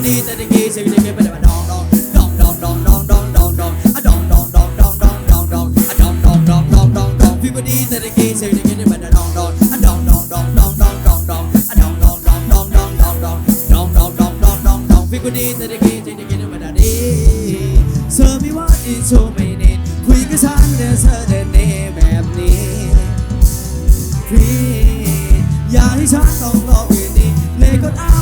ก็ดีแต่ตะกี้สิ่งที่เป็นแบบดองดองดองดองดองดองดองดองดองอะดองดองดองดองดองดองดองอะดองดองดองดองดองดองพี่ก็ดีแต่ตะกี้สิ่งที่เป็นแบบดองดองอะดองดองดองดองดองดองดองอะดองดองดองดองดองดองดองดองดองดองดองดองดองพี่ก็ดีแต่ตะกี้สิ่งที่เป็นแบบนี้ Tell me what is so many คุยกับฉันเดินเธอเดินเนแบบนี้พี่อย่าให้ฉันต้องรออื่นนี้เลยก็ได้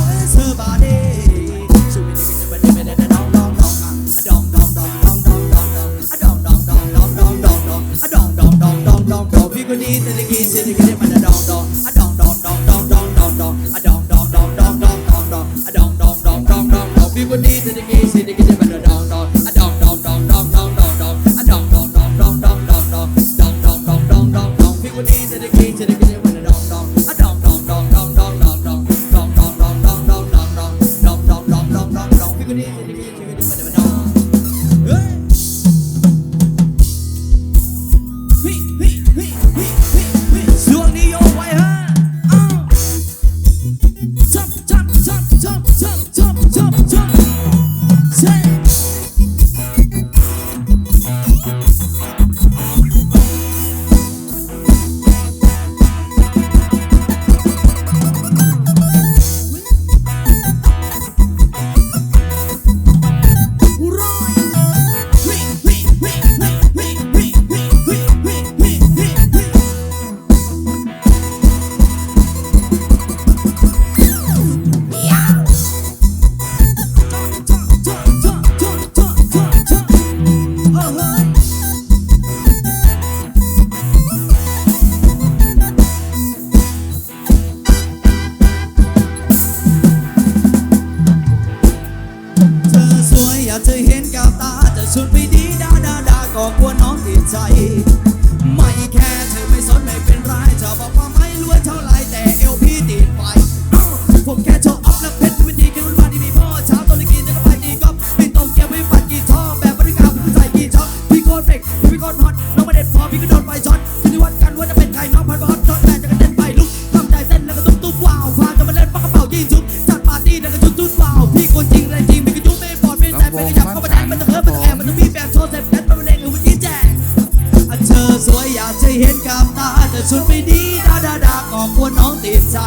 ก็กลัวน้องติดใจ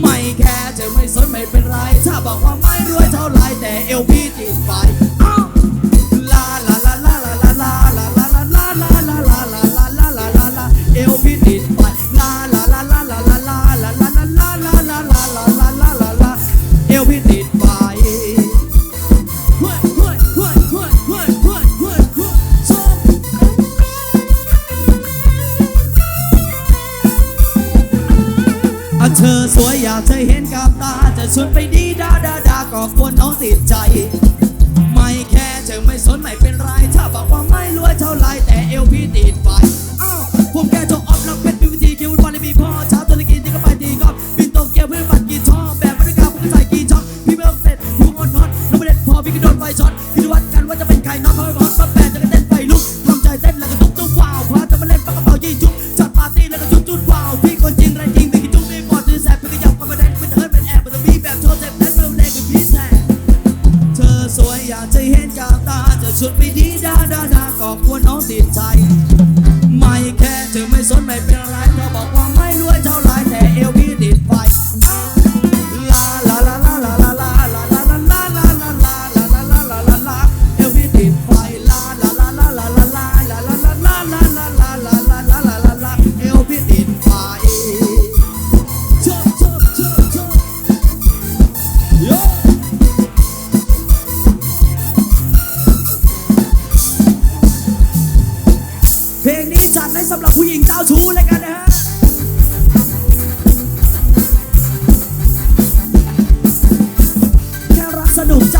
ไม่แค่จะไม่สนไม่เป็นไร ถ้าบอกว่าไม่รวยเท่าไรแต่เอลพี่ติดไฟากจะเห็นกับตาจะชวนไปดีดาดาดาก็ควรน้องติดใจ ไม่แค่จะไม่สนไม่เป็นไร ถ้าบอกว่าไม่รวยเท่าไรแต่เอลพี่ติดไปอ้าวผมแค่จบออฟลักเป็นบิวทีคิววันไม่มีพ่อเช้าตอนกินที่ก็ไปดีกอบบินตกเกียวเพื่อนบัตกีช่อแบบบรรยากาศผมก็ใส่กีช่องพี่ไม่องเสร็จยุงอ่อนฮอตน้องไม่เด็ดพอพี่ก็โดนไฟช็อตพี่วัดกันว่าจะเป็นใครน้องเขาไม่บอกว่าแปดจะกระเ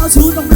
主动。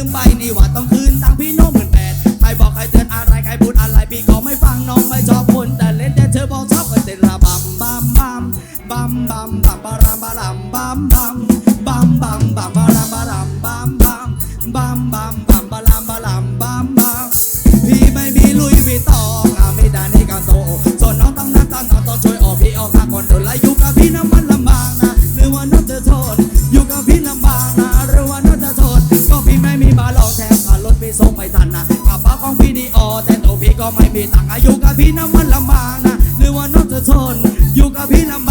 ลืมไปนี่ว่าต้องคืนตังพี่น้องหมื่นแปดใครบอกใครเตือนอะไรใครพูดอะไรพี่ก็ไม่ฟังน้องไม่ชอบคนแต่เล่นแต่เธอบอกชอบก็เต้นระบำบัมบัมบัมบัมบัมบารามบารามบัมบัมบัมบัมบัมบารามบารามบัมบัมบัมบัมบัมบารามบารามบัมบัมพี่ไม่มีลุยพี่ตองอะไม่ได้ในการโตส่วนน้องต้องนักต้องน้องต้องช่วยออกพี่ออกข้างคนเดินไล่อยู่กับพี่น้ำมันลำบากนะหรือว่าน้องจะทน ไม่มีตังค์อายุกับพี่น้ำมันลำบากนะหรือว่าน้องจะทนอยู่กับพี่ลำ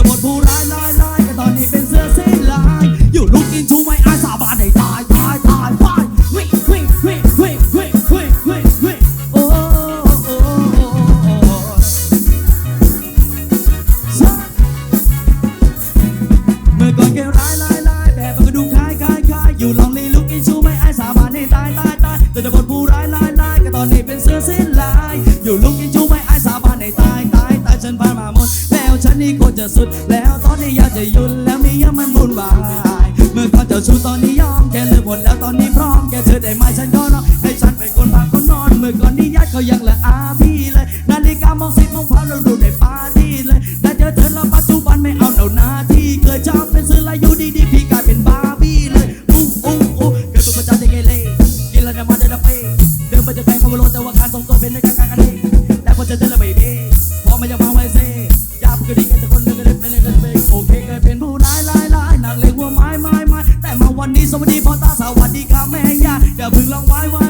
Lebur buran จะสุด แล้วตอนนี้อยากจะหยุดแล้วมีเยอะมันบุญวายเมื่อก่อนเจ้าชู้ตอนนี้ยอมแค่เลิกหมดแล้วตอนนี้พร้อมแค่เธอได้ไหมฉันก็รอให้ฉันเป็นคนพาคนนอนเมื่อก่อนนี้ยัดก็ยังละอาพี่เลยนาฬิกามองสิบมองพาเราดูในปาร์ตี้เลยแต่เจอเธอแล้วปัจจุบันไม่เอาเอาหน้าที่เคยชอบเป็นซื้อล้วอยู่ดีพี่กลายเป็นบาร์บี้เลยอู้อู้อู้เกิดเป็นประจำในเกเรกินแล้วจะมาเดินไปเดินไปจะแฟนเขาโลแต่ว่าการทรงตัวเป็นในการการกันเองแต่พอเจอเธอแล้วไม่เบ้พอไมันยังมา วัสดีค่ะแม่ย่าอย่าเพึ่งลองไหว้ไหว้